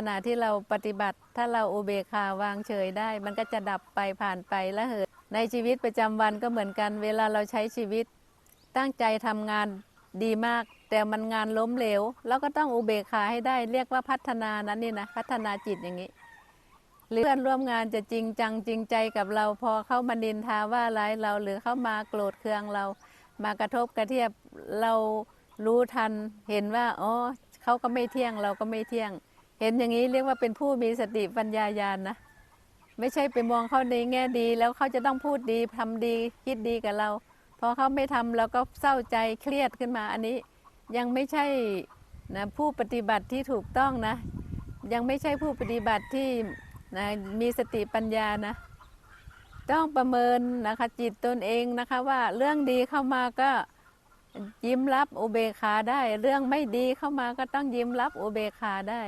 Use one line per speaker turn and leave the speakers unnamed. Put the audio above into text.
ขณะที่เราปฏิบัติถ้าเราอุเบกขาวางเฉยได้ มันก็จะดับไปผ่านไปและเหยในชีวิตประจำวันก็เหมือนกัน เวลาเราใช้ชีวิต ตั้งใจทำงานดีมาก แต่มันงานล้มเหลวเราก็ต้องอุเบกขาให้ได้เรียกว่าพัฒนานั้นนี่นะพัฒนาจิตอย่างนี้หรือเพื่อนร่วมงานจะจริงจังจริงใจกับเราพอเข้ามานินทาว่าร้ายเราหรือเข้ามาโกรธเคืองเรา มากระทบกระเทียบเรารู้ทันเห็นว่าอ๋อเขาก็ไม่เที่ยงเราก็ไม่เที่ยง เห็นอย่างนี้เรียกว่าเป็นผู้มีสติปัญญาญาณนะ ไม่ใช่ไปมองเขาในแง่ดี แล้วเขาจะต้องพูดดีทำดีคิดดีกับเรา พอเขาไม่ทำเราก็เศร้าใจเครียดขึ้นมาอันนี้ ยังไม่ใช่นะผู้ปฏิบัติที่ถูกต้องนะ ยังไม่ใช่ผู้ปฏิบัติที่นะมีสติปัญญานะ ต้องประเมินนะคะจิตตนเองนะคะว่าเรื่องดีเข้ามาก็ยิ้มรับอุเบกขาได้ เรื่องไม่ดีเข้ามาก็ต้องยิ้มรับอุเบกขาได้